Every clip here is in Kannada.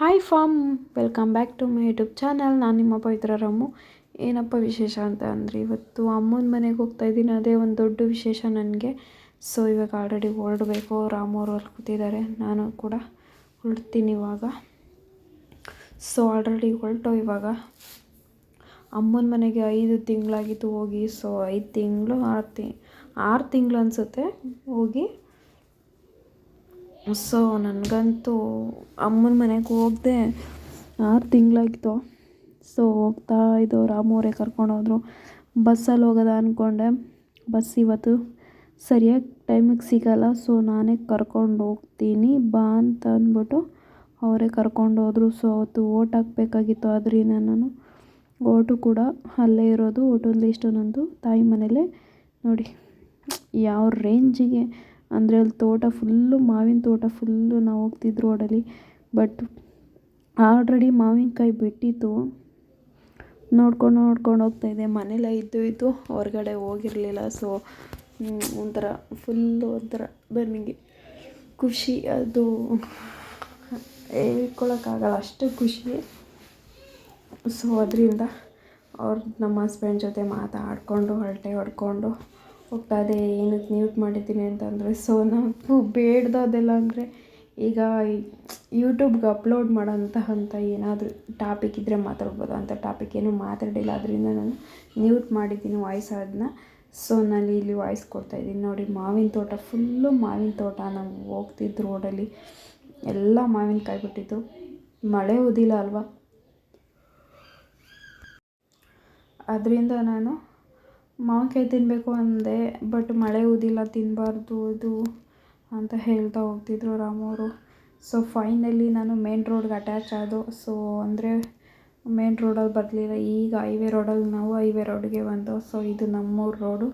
Hi fam welcome back to my YouTube channel ನಾನು ನಿಮ್ಮ ಪವಿತ್ರ ರಾಮು. ಏನಪ್ಪ ವಿಶೇಷ ಅಂತ ಅಂದರೆ ಇವತ್ತು ಅಮ್ಮನ ಮನೆಗೆ ಹೋಗ್ತಾ ಇದ್ದೀನಿ. ಅದೇ ಒಂದು ದೊಡ್ಡ ವಿಶೇಷ ನನಗೆ. ಸೊ ಇವಾಗ ಆಲ್ರೆಡಿ ಹೊರಡಬೇಕು. ರಾಮು ಅವರು ಅಲ್ಲಿ ಕೂತಿದ್ದಾರೆ ನಾನು ಕೂಡ ಹೊರಡ್ತೀನಿ ಇವಾಗ. ಸೊ ಆಲ್ರೆಡಿ ಹೊರಟು ಇವಾಗ. ಅಮ್ಮನ ಮನೆಗೆ ಐದು ತಿಂಗಳಾಗಿತ್ತು ಹೋಗಿ. ಸೊ ಐದು ತಿಂಗಳು, ಆರು ತಿ ಆರು ತಿಂಗಳು ಅನಿಸುತ್ತೆ ಹೋಗಿ. ಸೊ, ನನಗಂತೂ ಅಮ್ಮನ ಮನೆಗೆ ಹೋಗದೆ ಆರು ತಿಂಗಳಾಗಿತ್ತು ಸೊ, ಹೋಗ್ತಾ ಇದು ರಾಮವರೇ ಕರ್ಕೊಂಡೋದ್ರು ಬಸ್ಸಲ್ಲಿ ಹೋಗೋದ ಅಂದ್ಕೊಂಡೆ ಬಸ್ ಇವತ್ತು ಸರಿಯಾಗಿ ಟೈಮಿಗೆ ಸಿಗಲ್ಲ, ಸೊ ನಾನೇ ಕರ್ಕೊಂಡು ಹೋಗ್ತೀನಿ, ಬಾ ಅಂತ ಅಂದ್ಬಿಟ್ಟು ಅವರೇ ಕರ್ಕೊಂಡು ಹೋದರು. ಸೊ, ಅವತ್ತು ಓಟ್ ಹಾಕ್ಬೇಕಾಗಿತ್ತು ಆದ್ದರಿಂದ ನಾನು. ಓಟು ಕೂಡ ಅಲ್ಲೇ ಇರೋದು, ಓಟು ಲಿಸ್ಟು ನಂದು ತಾಯಿ ಮನೇಲೆ. ನೋಡಿ, ಯಾವ ರೇಂಜಿಗೆ ಅಂದರೆ ಅಲ್ಲಿ ತೋಟ ಫುಲ್ಲು ಮಾವಿನ ತೋಟ ಫುಲ್ಲು ನಾವು ಹೋಗ್ತಿದ್ದು ರೋಡಲ್ಲಿ ಬಟ್ ಆಲ್ರೆಡಿ ಮಾವಿನಕಾಯಿ ಬಿಟ್ಟಿತ್ತು. ನೋಡ್ಕೊಂಡು ನೋಡ್ಕೊಂಡು ಹೋಗ್ತಾಯಿದ್ದೆ ಮನೇಲೇ ಇದ್ದು ಇದ್ದು ಹೊರಗಡೆ ಹೋಗಿರಲಿಲ್ಲ. ಸೊ ಒಂಥರ ಫುಲ್ಲು ಒಂಥರ ನನಗೆ ಖುಷಿ. ಅದು ಹೇಳ್ಕೊಳಕ್ಕಾಗಲ್ಲ ಅಷ್ಟು ಖುಷಿ. ಸೊ ಅದರಿಂದ ಅವ್ರು ನಮ್ಮ ಹಸ್ಬೆಂಡ್ ಜೊತೆ ಮಾತಾಡಿಕೊಂಡು, ಹೊರಟೆ ಹೊಡ್ಕೊಂಡು ಹೋಗ್ತಾ ಅದೇ ಏನಕ್ಕೆ ಮ್ಯೂಟ್ ಮಾಡಿದ್ದೀನಿ ಅಂತಂದರೆ ಸೊ ನಾವು ಬೇಡ್ದದೆಲ್ಲ ಅಂದರೆ ಈಗ ಯೂಟ್ಯೂಬ್ಗೆ ಅಪ್ಲೋಡ್ ಮಾಡೋಂತಹ ಅಂತ ಏನಾದರೂ ಟಾಪಿಕ್ ಇದ್ದರೆ ಮಾತಾಡ್ಬೋದು ಅಂಥ ಟಾಪಿಕ್ ಏನೂ ಮಾತಾಡಿಲ್ಲ. ಅದರಿಂದ ನಾನು ಮ್ಯೂಟ್ ಮಾಡಿದ್ದೀನಿ ವಾಯ್ಸ್ ಅದನ್ನ ಸೊ ನಾನು ಇಲ್ಲಿ ವಾಯ್ಸ್ ಕೊಡ್ತಾಯಿದ್ದೀನಿ ನೋಡಿ, ಮಾವಿನ ತೋಟ ಫುಲ್ಲು ಮಾವಿನ ತೋಟ ನಾವು ಹೋಗ್ತಿದ್ದು ರೋಡಲ್ಲಿ ಎಲ್ಲ ಮಾವಿನಕಾಯಿ ಬಿಟ್ಟಿತ್ತು ಮಳೆ ಉದಿಲ್ಲ ಅಲ್ವಾ? ಅದರಿಂದ ನಾನು ಮಾವಿನಕಾಯಿ ತಿನ್ನಬೇಕು ಅಂದೆ ಬಟ್ ಮಳೆ ಉದಿಲ್ಲ ತಿನ್ನಬಾರ್ದು ಅದು ಅಂತ ಹೇಳ್ತಾ ಹೋಗ್ತಿದ್ರು ರಾಮವರು ಸೊ ಫೈನಲಿ ನಾನು ಮೇನ್ ರೋಡ್ಗೆ ಅಟ್ಯಾಚ್ ಆದು. ಸೊ ಅಂದರೆ ಮೇನ್ ರೋಡಲ್ಲಿ ಬರಲಿಲ್ಲ. ಈಗ ಹೈವೇ ರೋಡಲ್ಲಿ ನಾವು ಹೈವೇ ರೋಡ್ಗೆ ಬಂದೋ ಸೊ ಇದು ನಮ್ಮೂರು ರೋಡು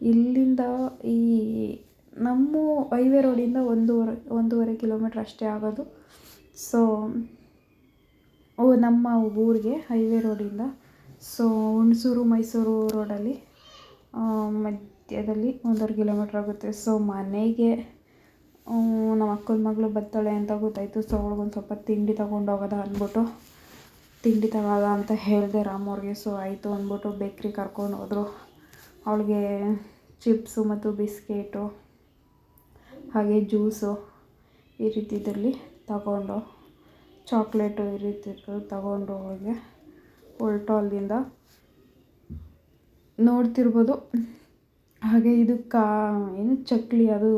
ಇಲ್ಲಿಂದ ಈ ನಮ್ಮ ಹೈವೇ ರೋಡಿಂದ ಒಂದೂವರೆ ಒಂದೂವರೆ ಕಿಲೋಮೀಟ್ರ್ ಅಷ್ಟೇ ಆಗೋದು. ಸೊ ಓ, ನಮ್ಮ ಊರಿಗೆ ಹೈವೇ ರೋಡಿಂದ ಸೊ ಹುಣಸೂರು, ಮೈಸೂರು ರೋಡಲ್ಲಿ ಮಧ್ಯದಲ್ಲಿ ಒಂದೂವರೆ ಕಿಲೋಮೀಟ್ರ್ ಆಗುತ್ತೆ. ಸೊ ಮನೆಗೆ ನಮ್ಮ ಅಕ್ಕನ ಮಗಳು ಬರ್ತಾಳೆ ಅಂತ ಗೊತ್ತಾಯಿತು. ಸೊ ಅವಳಿಗೊಂದು ಸ್ವಲ್ಪ ತಿಂಡಿ ತಗೊಂಡು ಹೋಗೋದ ಅಂದ್ಬಿಟ್ಟು, ತಿಂಡಿ ತಗೋದ ಅಂತ ಹೇಳಿದೆ ರಾಮವ್ರಿಗೆ ಸೊ ಆಯಿತು ಅಂದ್ಬಿಟ್ಟು ಬೇಕ್ರಿ ಕರ್ಕೊಂಡು ಹೋದರು. ಅವಳಿಗೆ ಚಿಪ್ಸು ಮತ್ತು ಬಿಸ್ಕೆಟು ಹಾಗೆ ಜ್ಯೂಸು ಈ ರೀತಿಯಲ್ಲಿ ತಗೊಂಡು ಚಾಕ್ಲೇಟು ಈ ರೀತಿ ತಗೊಂಡು ಅವಳಿಗೆ ಹೊರಟು ಅಲ್ಲಿಂದ ನೋಡ್ತಿರ್ಬೋದು. ಹಾಗೆ ಇದು ಕಾ, ಏನು ಚಕ್ಲಿ ಅದು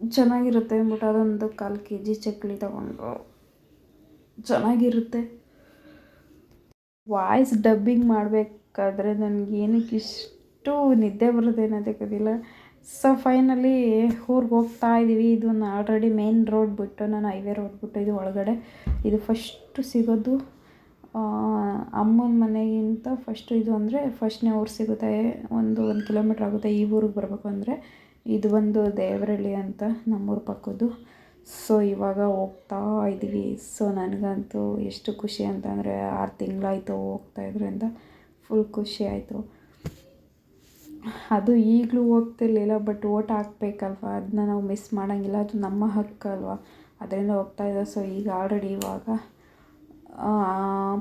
ಚೆನ್ನಾಗಿರುತ್ತೆ ಅಂದ್ಬಿಟ್ಟು ಅದೊಂದು ಕಾಲು ಕೆ ಜಿ ಚಕ್ಲಿ ತಗೊಂಡು. ಚೆನ್ನಾಗಿರುತ್ತೆ. ವಾಯ್ಸ್ ಡಬ್ಬಿಂಗ್ ಮಾಡಬೇಕಾದ್ರೆ ನನಗೆ ಏನಕ್ಕೆ ಇಷ್ಟು ನಿದ್ದೆ ಬರೋದೇನೋ ಗೊತ್ತಿಲ್ಲ ಸೊ, ಫೈನಲಿ ಊರಿಗೆ ಹೋಗ್ತಾ ಇದ್ದೀವಿ ಇದು ಆಲ್ರೆಡಿ ಮೇನ್ ರೋಡ್ ಬಿಟ್ಟು, ನಾನು ಹೈವೇ ರೋಡ್ ಬಿಟ್ಟು ಇದು ಒಳಗಡೆ. ಇದು ಫಸ್ಟು ಸಿಗೋದು ಅಮ್ಮನ ಮನೆಗಿಂತ ಫಸ್ಟು ಇದು ಅಂದರೆ ಫಸ್ಟ್ನೇ ಊರು ಸಿಗುತ್ತೆ, ಒಂದು ಒಂದು ಕಿಲೋಮೀಟ್ರ್ ಆಗುತ್ತೆ ಈ ಊರಿಗೆ ಬರಬೇಕು ಅಂದರೆ. ಇದು ಒಂದು ದೇವರಳ್ಳಿ ಅಂತ ನಮ್ಮೂರ ಪಕ್ಕದ್ದು. ಸೊ ಇವಾಗ ಹೋಗ್ತಾ ಇದ್ದೀವಿ ಸೊ ನನಗಂತೂ ಎಷ್ಟು ಖುಷಿ ಅಂತಂದರೆ ಆರು ತಿಂಗಳಾಯಿತು ಹೋಗ್ತಾ ಇದ್ರಿಂದ. ಫುಲ್ ಖುಷಿ ಆಯಿತು. ಅದು ಈಗಲೂ ಹೋಗ್ತಿರ್ಲಿಲ್ಲ ಬಟ್ ಓಟ್ ಹಾಕ್ಬೇಕಲ್ವ? ಅದನ್ನ ನಾವು ಮಿಸ್ ಮಾಡೋಂಗಿಲ್ಲ. ಅದು ನಮ್ಮ ಹಕ್ಕಲ್ವ? ಅದರಿಂದ ಹೋಗ್ತಾ ಇದ್ದ. ಸೊ ಈಗ ಆಲ್ರೆಡಿ ಇವಾಗ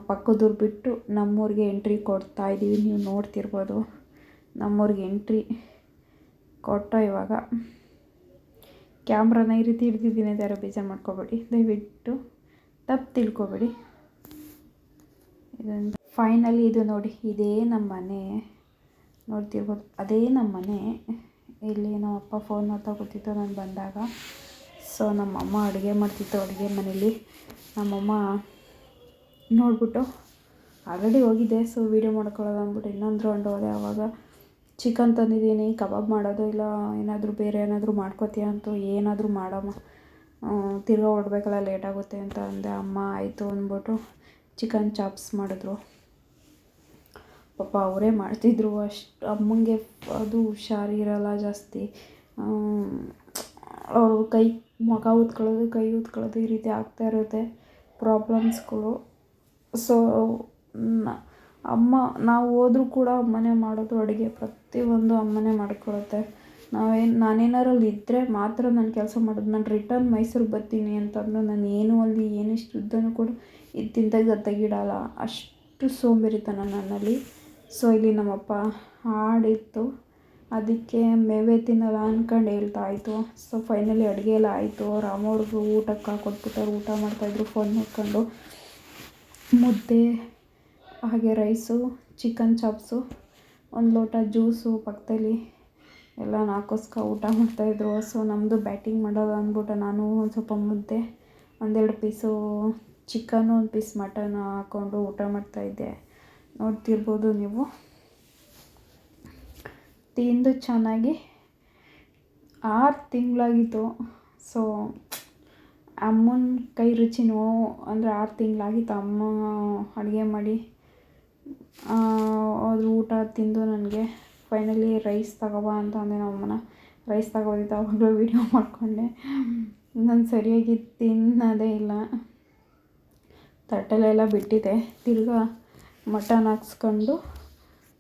ಪಕ್ಕದೂರು ಬಿಟ್ಟು ನಮ್ಮೂರಿಗೆ ಎಂಟ್ರಿ ಕೊಡ್ತಾ ಇದ್ದೀವಿ ನೀವು ನೋಡ್ತಿರ್ಬೋದು, ನಮ್ಮೂರಿಗೆ ಎಂಟ್ರಿ ಕೊಟ್ಟು ಇವಾಗ ಕ್ಯಾಮ್ರಾನ ಈ ರೀತಿ ಹಿಡ್ದಿದ್ದೀನಿ. ಅಂತ ಯಾರೋ ಬೇಜಾರು ಮಾಡ್ಕೋಬೇಡಿ. ದಯವಿಟ್ಟು ತಪ್ಪು ತಿಳ್ಕೊಬೇಡಿ. ಇದೊಂದು ಫೈನಲಿ ಇದು ನೋಡಿ, ಇದೇ ನಮ್ಮ ಮನೆ ನೋಡ್ತಿರ್ಬೋದು, ಅದೇ ನಮ್ಮ ಮನೆ ಇಲ್ಲಿ ನಮ್ಮ ಅಪ್ಪ ಫೋನ್ ಮಾಡ್ತಾ ಕೂತಿತ್ತು, ನಾನು ಬಂದಾಗ. ಸೊ ನಮ್ಮಮ್ಮ ಅಡುಗೆ ಮಾಡ್ತಿತ್ತು, ಅಡುಗೆ ಮನೇಲಿ. ನಮ್ಮಮ್ಮ ನೋಡಿಬಿಟ್ಟು ಆಲ್ರೆಡಿ ಹೋಗಿದ್ದೆ ಸೊ ವೀಡಿಯೋ ಮಾಡ್ಕೊಳ್ಳೋದು ಅಂದ್ಬಿಟ್ಟು ಇನ್ನೊಂದು ರೌಂಡ್ ಹೋದೆ. ಆವಾಗ ಚಿಕನ್ ತಂದಿದ್ದೀನಿ, ಕಬಾಬ್ ಮಾಡೋದು ಇಲ್ಲ, ಏನಾದರೂ ಬೇರೆ ಏನಾದರೂ ಮಾಡ್ಕೋತೀಯ ಅಂತೂ ಏನಾದರೂ ಮಾಡಮ್ಮ. ತಿರ್ಗಾ ಹೊರಡ್ಬೇಕಲ್ಲ ಲೇಟಾಗುತ್ತೆ ಅಂತ ಅಂದೆ. ಅಮ್ಮ ಆಯಿತು ಅಂದ್ಬಿಟ್ಟು ಚಿಕನ್ ಚಾಪ್ಸ್ ಮಾಡಿದ್ರು. ಪಾಪ ಅವರೇ ಮಾಡ್ತಿದ್ರು ಅಷ್ಟು, ಅಮ್ಮಂಗೆ ಅದು ಹುಷಾರಿರಲ್ಲ ಜಾಸ್ತಿ. ಅವರು ಕೈ ಮುಖ ಉತ್ಕೊಳ್ಳೋದು, ಕೈ ಉತ್ಕೊಳ್ಳೋದು ಈ ರೀತಿ ಆಗ್ತಾ ಇರುತ್ತೆ. ಪ್ರಾಬ್ಲಮ್ಸ್ಗಳು ಸೊ ಅಮ್ಮ, ನಾವು ಹೋದ್ರೂ ಕೂಡ ಅಮ್ಮನೇ ಮಾಡೋದು ಅಡುಗೆ ಪ್ರತಿಯೊಂದು ಅಮ್ಮನೇ ಮಾಡಿಕೊಡುತ್ತೆ ನಾವೇನು ನಾನೇನಾರು ಅಲ್ಲಿ ಇದ್ದರೆ ಮಾತ್ರ ನಾನು ಕೆಲಸ ಮಾಡೋದು. ನಾನು ರಿಟರ್ನ್ ಮೈಸೂರಿಗೆ ಬರ್ತೀನಿ ಅಂತಂದ್ರೆ ನಾನು ಏನೂ ಅಲ್ಲಿ ಏನಿಷ್ಟು ಇಷ್ಟು ಉದ್ದನೂ ಕೂಡ ಇದು ತಿಂದಾಗ ತೆಗಿಡಲ್ಲ ಅಷ್ಟು ಸೋಂಬೇರಿತನ ನನ್ನಲ್ಲಿ ಸೊ ಇಲ್ಲಿ ನಮ್ಮಪ್ಪ ಹಾಡಿತ್ತು. ಅದಕ್ಕೆ ಮೇವೆ ತಿನ್ನಲ್ಲ ಅಂದ್ಕೊಂಡು ಹೇಳ್ತಾ ಇತ್ತು ಸೊ ಫೈನಲಿ ಅಡುಗೆ ಎಲ್ಲ ಆಯಿತು. ರಾಮವ್ರಿಗೂ ಊಟಕ್ಕೆ ಹಾಕೊಟ್ಬಿಟ್ಟವ್ರು ಊಟ ಮಾಡ್ತಾಯಿದ್ರು ಫೋನ್ ನೋಡ್ಕೊಂಡು. ಮುದ್ದೆ, ಹಾಗೆ ರೈಸು, ಚಿಕನ್ ಚಾಪ್ಸು, ಒಂದು ಲೋಟ ಜ್ಯೂಸು ಪಕ್ಕದಲ್ಲಿ ಎಲ್ಲ ನಾಲ್ಕೋಸ್ಕ ಊಟ ಮಾಡ್ತಾಯಿದ್ರು. ಸೊ ನಮ್ಮದು ಬ್ಯಾಟಿಂಗ್ ಮಾಡೋದು ಅಂದ್ಬಿಟ್ಟು ನಾನು ಒಂದು ಸ್ವಲ್ಪ ಮುದ್ದೆ, ಒಂದೆರಡು ಪೀಸು ಚಿಕನು, ಒಂದು ಪೀಸ್ ಮಟನ್ ಹಾಕ್ಕೊಂಡು ಊಟ ಮಾಡ್ತಾಯಿದ್ದೆ. ನೋಡ್ತಿರ್ಬೋದು ನೀವು. ತಿಂದು ಚೆನ್ನಾಗಿ ಆರು ತಿಂಗಳಾಗಿತ್ತು. ಸೊ ಅಮ್ಮನ ಕೈ ರುಚಿ ನೋ ಅಂದರೆ ಆರು ತಿಂಗಳಾಗಿತ್ತು ಅಮ್ಮ ಅಡುಗೆ ಮಾಡಿ. ಅದು ಊಟ ತಿಂದು ನನಗೆ ಫೈನಲಿ ರೈಸ್ ತಗೋಬಾ ಅಂತ ಅಂದೆ ನಮ್ಮಮ್ಮನ ರೈಸ್ ತಗೋದಿತ್ತು, ಅವಾಗಲೂ ವೀಡಿಯೋ ಮಾಡಿಕೊಂಡೆ. ನಾನು ಸರಿಯಾಗಿ ತಿನ್ನೋದೇ ಇಲ್ಲ. ತಟ್ಟೆಲೆಲ್ಲ ಬಿಟ್ಟಿದ್ದೆ ತಿರ್ಗಾ ಮಟನ್ ಹಾಕ್ಸ್ಕೊಂಡು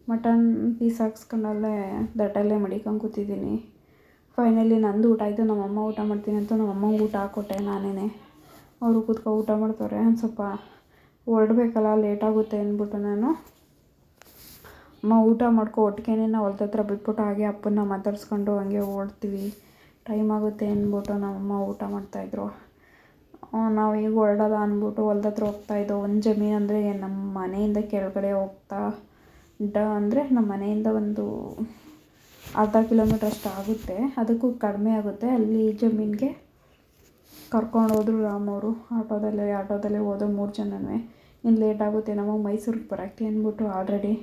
ಮಟನ್ ಪೀಸ್ ಹಾಕ್ಸ್ಕೊಂಡಲ್ಲೇ ತಟ್ಟೆಲ್ಲೇ ಮಡಿಕೊಂಡು ಕೂತಿದ್ದೀನಿ. ಫೈನಲಿ ನಂದು ಊಟ ಆಯಿತು. ನಮ್ಮಮ್ಮ ಊಟ ಮಾಡ್ತೀನಿ ಅಂತ ನಮ್ಮಮ್ಮಂಗೆ ಊಟ ಹಾಕ್ಕೊಟ್ಟೆ ನಾನೇ ಅವರು ಕೂತ್ಕೊ ಊಟ ಮಾಡ್ತವ್ರೆ ಒಂದು ಸ್ವಲ್ಪ ಹೊರಡ್ಬೇಕಲ್ಲ ಲೇಟಾಗುತ್ತೆ ಅಂದ್ಬಿಟ್ಟು ನಾನು. ಅಮ್ಮ ಊಟ ಮಾಡ್ಕೊ, ಒಟ್ಟಿಗೆನೇ ನಾವು ಹೊಲ್ದ ಹತ್ರ ಬಿಟ್ಬಿಟ್ಟು ಹಾಗೆ ಅಪ್ಪನ್ನ ಮಾತಾಡಿಸ್ಕೊಂಡು ಹಂಗೆ ಓಡ್ತೀವಿ. ಟೈಮ್ ಆಗುತ್ತೆ ಅಂದ್ಬಿಟ್ಟು ನಮ್ಮಮ್ಮ ಊಟ ಮಾಡ್ತಾಯಿದ್ರು ನಾವು ಈಗ ಹೊರಡೋದ ಅಂದ್ಬಿಟ್ಟು ಹೊಲ್ದ ಹತ್ರ ಹೋಗ್ತಾಯಿದ್ದೋ ಒಂದು ಜಮೀನು ಅಂದರೆ ನಮ್ಮ ಮನೆಯಿಂದ ಕೆಳಗಡೆ ಹೋಗ್ತಾ, ಡ ಅಂದರೆ ನಮ್ಮ ಮನೆಯಿಂದ ಒಂದು ಅರ್ಧ ಕಿಲೋಮೀಟ್ರ್ ಅಷ್ಟು ಆಗುತ್ತೆ. ಅದಕ್ಕೂ ಕಡಿಮೆ ಆಗುತ್ತೆ. ಅಲ್ಲಿ ಜಮೀನಿಗೆ ಕರ್ಕೊಂಡು ಹೋದ್ರು ರಾಮವರು ಆಟೋದಲ್ಲೇ ಆಟೋದಲ್ಲೇ ಹೋದೋ ಮೂರು ಜನನೂ ಇನ್ನು ಲೇಟ್ ಆಗುತ್ತೆ. ನಮಗೆ ಮೈಸೂರಿಗೆ ಬರೋಕ್ಕೆ ಅಂದ್ಬಿಟ್ಟು ಆಲ್ರೆಡಿ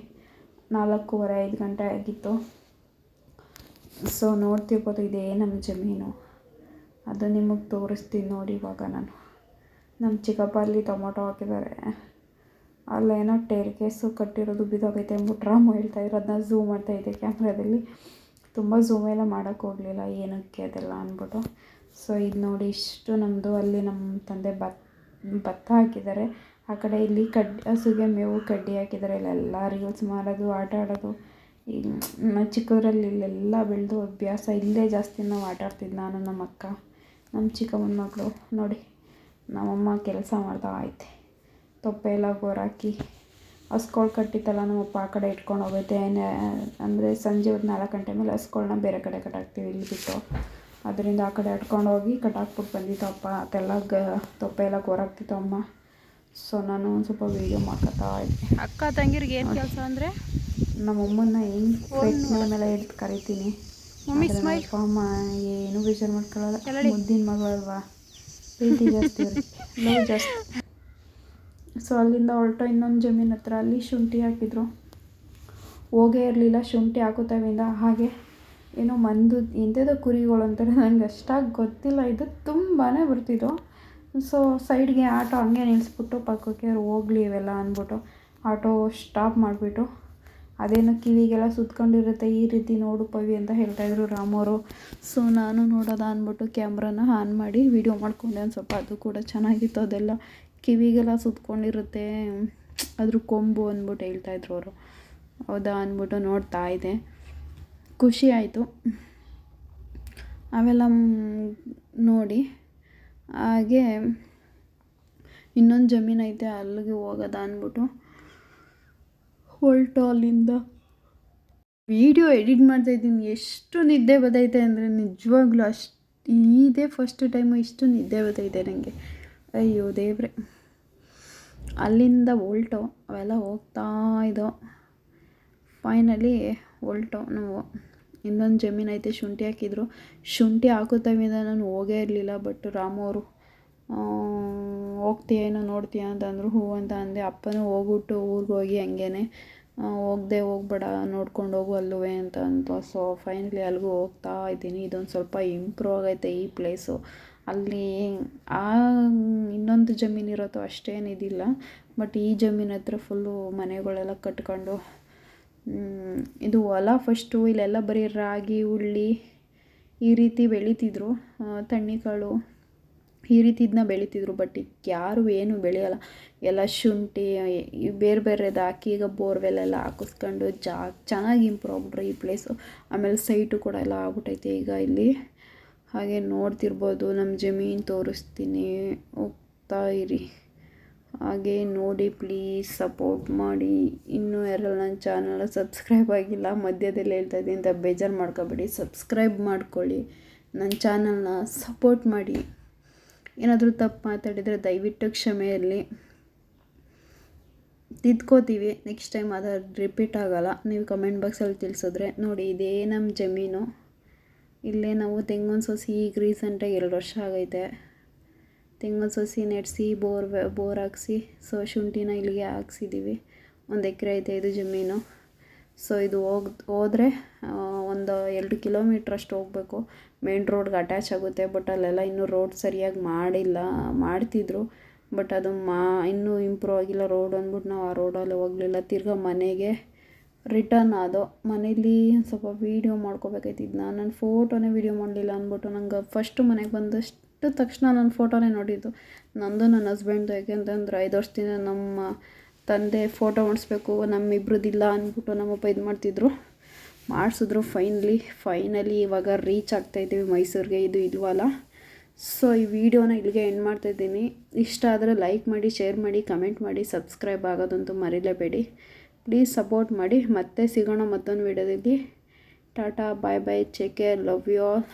ನಾಲ್ಕೂವರೆ, ಐದು ಗಂಟೆ ಆಗಿತ್ತು. ಸೊ ನೋಡ್ತಿರ್ಬೋದು ಇದೇ ನಮ್ಮ ಜಮೀನು. ಅದು ನಿಮಗೆ ತೋರಿಸ್ತೀನಿ ನೋಡಿ ಇವಾಗ ನಾನು. ನಮ್ಮ ಚಿಕ್ಕಪ್ಪ ಅಲ್ಲಿ ಟೊಮೊಟೊ ಹಾಕಿದ್ದಾರೆ. ಅಲ್ಲೇನೋ ಟೇರ್ ಕೇಸು ಕಟ್ಟಿರೋದು ಬಿದ್ದೋಗೈತೆ ಅಂದ್ಬಿಟ್ಟು ರಾಮು ಹೇಳ್ತಾಯಿದ್ರು ಅದನ್ನ ಝೂಮ್ ಮಾಡ್ತಾಯಿದ್ದೆ ಕ್ಯಾಮ್ರಾದಲ್ಲಿ. ತುಂಬ ಝೂಮ್ ಎಲ್ಲ ಮಾಡೋಕ್ಕೆ ಹೋಗಲಿಲ್ಲ, ಏನಕ್ಕೆ ಅದೆಲ್ಲ ಅಂದ್ಬಿಟ್ಟು. ಸೊ ಇದು ನೋಡಿ ಇಷ್ಟು ನಮ್ಮದು ಅಲ್ಲಿ ನಮ್ಮ ತಂದೆ ಭತ್ತ ಭತ್ತ ಹಾಕಿದ್ದಾರೆ. ಆ ಕಡೆ ಇಲ್ಲಿ ಕಡ್ಡಿ, ಹಸುಗೆ ಮೇವು ಕಡ್ಡಿ ಹಾಕಿದ್ದಾರೆ. ಇಲ್ಲೆಲ್ಲ ರೀಲ್ಸ್ ಮಾಡೋದು, ಆಟ ಆಡೋದು. ಈಗ ಚಿಕ್ಕದ್ರಲ್ಲಿ ಇಲ್ಲೆಲ್ಲ ಬೆಳೆದು ಅಭ್ಯಾಸ ಇಲ್ಲೇ ಜಾಸ್ತಿ ನಾವು ಆಟ ಆಡ್ತಿದ್ದು ನಾನು ನಮ್ಮ ಅಕ್ಕ ನಮ್ಮ ಚಿಕ್ಕಮ್ಮನ ಮಗಳು ನೋಡಿ, ನಮ್ಮಮ್ಮ ಕೆಲಸ ಮಾಡ್ತಾ ಐತೆ. ತೊಪ್ಪೆ ಎಲ್ಲ ಗೊರಾಕಿ ಹಸ್ಕೊಳ್ ಕಟ್ಟಿತ್ತಲ್ಲ ನಮ್ಮಪ್ಪ ಆ ಕಡೆ ಇಟ್ಕೊಂಡು ಹೋಗೈತೆ. ಅಂದರೆ ಸಂಜೆ ಒಂದು ನಾಲ್ಕು ಗಂಟೆ ಮೇಲೆ ಹಸ್ಗಳ್ನ ಬೇರೆ ಕಡೆ ಕಟ್ಟಾಕ್ತೀವಿ ಇಲ್ಲಿ ಬಿಟ್ಟು. ಅದರಿಂದ ಆ ಕಡೆ ಇಟ್ಕೊಂಡು ಹೋಗಿ ಕಟ್ಟಾಕ್ಬಿಟ್ಟು ಬಂದಿತ್ತು ಅಪ್ಪ. ಅದೆಲ್ಲ ಗ ತೊಪ್ಪೆ ಎಲ್ಲ ಗೊರಾಕ್ತಿತ್ತು ಅಮ್ಮ. ಸೊ ನಾನು ಒಂದು ಸ್ವಲ್ಪ ವೀಡಿಯೋ ಮಾಡ್ಕೊತಾ ಇದ್ದೆ. ಅಕ್ಕ ತಂಗಿರಿಗೆ ಏನು ಕೆಲಸ ಅಂದರೆ? ನಮ್ಮಮ್ಮನ್ನ ಹೆಂಗೆ ಮೇಲೆ ಹಿಡ್ದು ಕರಿತೀನಿ. ಅಪ್ಪ ಅಮ್ಮ ಏನು ಬೇಜಾರು ಮಾಡ್ಕೊಳ್ಳಲ್ಲ? ಮುದ್ದಿನ ಮಗಳಲ್ವಾ ಪ್ರೀತಿ ಜಾಸ್ತಿ ಲವ್ ಜಾಸ್ತಿ. ಸೊ ಅಲ್ಲಿಂದ ಹೊರಟು ಇನ್ನೊಂದು ಜಮೀನು ಹತ್ರ ಅಲ್ಲಿ ಶುಂಠಿ ಹಾಕಿದ್ರು. ಹೋಗೇ ಇರಲಿಲ್ಲ, ಶುಂಠಿ ಹಾಕೋತವಿಂದ ಹಾಗೆ ಏನೋ ಮಂದು ಎಂಥದೋ ಕುರಿಗಳು ಅಂತಾರೆ. ನನಗೆ ಅಷ್ಟಾಗಿ ಗೊತ್ತಿಲ್ಲ. ಇದು ತುಂಬಾ ಬರ್ತಿದ್ದು ಸೊ ಸೈಡ್ಗೆ ಆಟೋ ಹಂಗೆ ನಿಲ್ಲಿಸ್ಬಿಟ್ಟು ಪಕ್ಕಕ್ಕೆ ಅವ್ರು ಹೋಗ್ಲಿ ಇವೆಲ್ಲ ಅಂದ್ಬಿಟ್ಟು ಆಟೋ ಸ್ಟಾಪ್ ಮಾಡಿಬಿಟ್ಟು ಅದೇನು ಕಿವಿಗೆಲ್ಲ ಸುತ್ಕೊಂಡಿರುತ್ತೆ. ಈ ರೀತಿ ನೋಡು ಪವಿ ಅಂತ ಹೇಳ್ತಾಯಿದ್ರು ರಾಮವರು ಸೊ ನಾನು ನೋಡೋದ ಅಂದ್ಬಿಟ್ಟು ಕ್ಯಾಮ್ರಾನ ಆನ್ ಮಾಡಿ ವೀಡಿಯೋ ಮಾಡ್ಕೊಂಡೆ. ಒಂದು ಸ್ವಲ್ಪ ಅದು ಕೂಡ ಚೆನ್ನಾಗಿತ್ತು ಅದೆಲ್ಲ. ಕಿವಿಗೆಲ್ಲ ಸುತ್ಕೊಂಡಿರುತ್ತೆ. ಅದ್ರ ಕೊಂಬು ಅಂದ್ಬಿಟ್ಟು ಹೇಳ್ತಾಯಿದ್ರು ಅವರು. ಹೌದಾ ಅಂದ್ಬಿಟ್ಟು ನೋಡ್ತಾ ಇದ್ದೆ. ಖುಷಿ ಆಯಿತು. ಅವೆಲ್ಲ ನೋಡಿ. ಹಾಗೆ ಇನ್ನೊಂದು ಜಮೀನು ಐತೆ, ಅಲ್ಲಿಗೆ ಹೋಗೋದ ಅಂದ್ಬಿಟ್ಟು ಹೊಲ್ಟು ಅಲ್ಲಿಂದ. ವೀಡಿಯೋ ಎಡಿಟ್ ಮಾಡ್ತಾ ಇದ್ದೀನಿ. ಎಷ್ಟು ನಿದ್ದೆ ಬದೈತೆ ಅಂದರೆ ನಿಜವಾಗ್ಲೂ ಅಷ್ಟು, ಇದೇ ಫಸ್ಟ್ ಟೈಮು ಇಷ್ಟು ನಿದ್ದೆ ಬದೈತೆ ನನಗೆ ಅಯ್ಯೋ ದೇವ್ರೆ. ಅಲ್ಲಿಂದ ಹೊಲ್ಟು ಅವೆಲ್ಲ ಹೋಗ್ತಾ ಇದ್ದೋ ಫೈನಲಿ ಹೊಲ್ಟು ನಾವು. ಇನ್ನೊಂದು ಜಮೀನು ಐತೆ, ಶುಂಠಿ ಹಾಕಿದ್ರು. ಶುಂಠಿ ಹಾಕೋ ಟೈಮಿಂದ ನಾನು ಹೋಗೇ ಇರಲಿಲ್ಲ ಬಟ್ ರಾಮು ಅವರು ಹೋಗ್ತೀಯ ಏನೋ ನೋಡ್ತೀಯ ಅಂತಂದರು, ಹೂ ಅಂತ ಅಂದೆ. ಅಪ್ಪನೂ ಹೋಗ್ಬಿಟ್ಟು ಊರಿಗೆ ಹೋಗಿ ಹಂಗೇನೆ ಹೋಗದೆ ಹೋಗ್ಬೇಡ, ನೋಡ್ಕೊಂಡು ಹೋಗು ಅಲ್ಲುವೆ ಅಂತ ಅಂತ ಸೊ ಫೈನಲಿ ಅಲ್ಲಿಗೂ ಹೋಗ್ತಾ ಇದ್ದೀನಿ. ಇದೊಂದು ಸ್ವಲ್ಪ ಇಂಪ್ರೂವ್ ಆಗೈತೆ ಈ ಪ್ಲೇಸು ಅಲ್ಲಿ ಆ ಇನ್ನೊಂದು ಜಮೀನು ಇರೋದು ಅಷ್ಟೇನು ಇದಿಲ್ಲ. ಬಟ್ ಈ ಜಮೀನು ಹತ್ರ ಫುಲ್ಲು ಮನೆಗಳೆಲ್ಲ ಕಟ್ಕೊಂಡು ಇದು ಹೊಲ ಫಸ್ಟು ಇಲ್ಲೆಲ್ಲ ಬರೀ ರಾಗಿ ಉಳ್ಳಿ ಈ ರೀತಿ ಬೆಳೀತಿದ್ರು. ತಣ್ಣಿಕಾಳು ಈ ರೀತಿ ಇದನ್ನ ಬೆಳೀತಿದ್ರು. ಬಟ್ ಈಗ ಯಾರು ಏನು ಬೆಳೆಯಲ್ಲ. ಎಲ್ಲ ಶುಂಠಿ ಬೇರೆ ಬೇರೆದು ಹಾಕಿ ಈಗ ಬೋರ್ವೆಲ್ ಎಲ್ಲ ಹಾಕಿಸ್ಕೊಂಡು ಜಾ, ಚೆನ್ನಾಗಿ ಇಂಪ್ರೂವ್ ಆಗ್ಬಿಟ್ರೆ ಈ ಪ್ಲೇಸು ಆಮೇಲೆ ಸೈಟು ಕೂಡ ಎಲ್ಲ ಆಗ್ಬಿಟೈತೆ ಈಗ ಇಲ್ಲಿ. ಹಾಗೆ ನೋಡ್ತಿರ್ಬೋದು ನಮ್ಮ ಜಮೀನು ತೋರಿಸ್ತೀನಿ, ಹೋಗ್ತಾ ಇರಿ. ಹಾಗೆ ನೋಡಿ ಪ್ಲೀಸ್ ಸಪೋರ್ಟ್ ಮಾಡಿ. ಇನ್ನೂ ಯಾರಲ್ಲ ನನ್ನ ಚಾನಲ್ ಸಬ್ಸ್ಕ್ರೈಬ್ ಆಗಿಲ್ಲ, ಮಧ್ಯದಲ್ಲಿ ಹೇಳ್ತಾ ಇದ್ದೀನಿ ಅಂತ ಬೇಜಾರು ಮಾಡ್ಕೋಬೇಡಿ. ಸಬ್ಸ್ಕ್ರೈಬ್ ಮಾಡ್ಕೊಳ್ಳಿ. ನನ್ನ ಚಾನಲ್ನ ಸಪೋರ್ಟ್ ಮಾಡಿ. ಏನಾದರೂ ತಪ್ಪು ಮಾತಾಡಿದರೆ ದಯವಿಟ್ಟು ಕ್ಷಮೆ ಇರಲಿ ತಿದ್ಕೋತೀವಿ. ನೆಕ್ಸ್ಟ್ ಟೈಮ್ ಅದು ರಿಪೀಟ್ ಆಗೋಲ್ಲ. ನೀವು ಕಮೆಂಟ್ ಬಾಕ್ಸಲ್ಲಿ ತಿಳಿಸಿದ್ರೆ ನೋಡಿ, ಇದೇ ನಮ್ಮ ಜಮೀನು. ಇಲ್ಲೇ ನಾವು ತೆಂಗಿನ ಸೊಸಿ ಈಗ ರೀಸೆಂಟಾಗಿ ಎರಡು ವರ್ಷ ಆಗೈತೆ. ತೆಂಗಿನ ಸೊಸಿ ನೆಡೆಸಿ, ಬೋರ್ ಬೋರ್ ಹಾಕ್ಸಿ, ಸೊ ಶುಂಠಿನ ಇಲ್ಲಿಗೆ ಹಾಕ್ಸಿದ್ದೀವಿ ಒಂದು ಎಕರೆ ಐತೆ ಇದು ಜಮೀನು. ಸೊ ಇದು ಹೋಗ್, ಹೋದರೆ ಒಂದು ಎರಡು ಕಿಲೋಮೀಟ್ರ್ ಅಷ್ಟು ಹೋಗಬೇಕು. ಮೇನ್ ರೋಡ್ಗೆ ಅಟ್ಯಾಚ್ ಆಗುತ್ತೆ ಬಟ್ ಅಲ್ಲೆಲ್ಲ ಇನ್ನೂ ರೋಡ್ ಸರಿಯಾಗಿ ಮಾಡಿಲ್ಲ, ಮಾಡ್ತಿದ್ರು. ಬಟ್ ಅದು ಮಾ, ಇನ್ನೂ ಇಂಪ್ರೂವ್ ಆಗಿಲ್ಲ ರೋಡ್ ಅಂದ್ಬಿಟ್ಟು ನಾವು ಆ ರೋಡಲ್ಲಿ ಹೋಗಲಿಲ್ಲ. ತಿರ್ಗಾ ಮನೆಗೆ ರಿಟರ್ನ್ ಆದೋ, ಮನೇಲಿ ಒಂದು ಸ್ವಲ್ಪ ವೀಡಿಯೋ ಮಾಡ್ಕೋಬೇಕಾಯ್ತಿದ್ದ ನಾನು ಫೋಟೋನೇ ವೀಡಿಯೋ ಮಾಡಲಿಲ್ಲ ಅಂದ್ಬಿಟ್ಟು ನಂಗೆ ಫಸ್ಟು ಮನೆಗೆ ಬಂದಷ್ಟು ತಕ್ಷಣ ನನ್ನ ಫೋಟೋನೇ ನೋಡಿದ್ದು. ನಂದು ನನ್ನ ಹಸ್ಬೆಂಡ್ದು ಯಾಕೆಂತಂದ್ರೆ ಐದು ವರ್ಷದಿಂದ ನಮ್ಮ ತಂದೆ ಫೋಟೋ ಮಾಡಿಸ್ಬೇಕು ನಮ್ಮಿಬ್ರದ್ದಿಲ್ಲ ಅಂದ್ಬಿಟ್ಟು ನಮ್ಮಪ್ಪ ಇದು ಮಾಡ್ತಿದ್ರು. ಮಾಡಿಸಿದ್ರು ಫೈನಲಿ ಫೈನಲಿ ಇವಾಗ ರೀಚ್ ಆಗ್ತಾಯಿದ್ದೀವಿ ಮೈಸೂರಿಗೆ. ಇದು ಇಲ್ವಲ್ಲ? ಸೊ ಈ ವಿಡಿಯೋನ ಇಲ್ಲಿಗೆ ಎಂಡ್ ಮಾಡ್ತಾಯಿದ್ದೀನಿ ಇಷ್ಟ ಆದರೆ ಲೈಕ್ ಮಾಡಿ ಶೇರ್ ಮಾಡಿ ಕಮೆಂಟ್ ಮಾಡಿ ಸಬ್ಸ್ಕ್ರೈಬ್ ಆಗೋದಂತೂ ಮರೀಲೇಬೇಡಿ. ಪ್ಲೀಸ್ ಸಪೋರ್ಟ್ ಮಾಡಿ ಮತ್ತೆ ಸಿಗೋಣ ಮತ್ತೊಂದು ವಿಡಿಯೋದಲ್ಲಿ tata bye bye take care love you all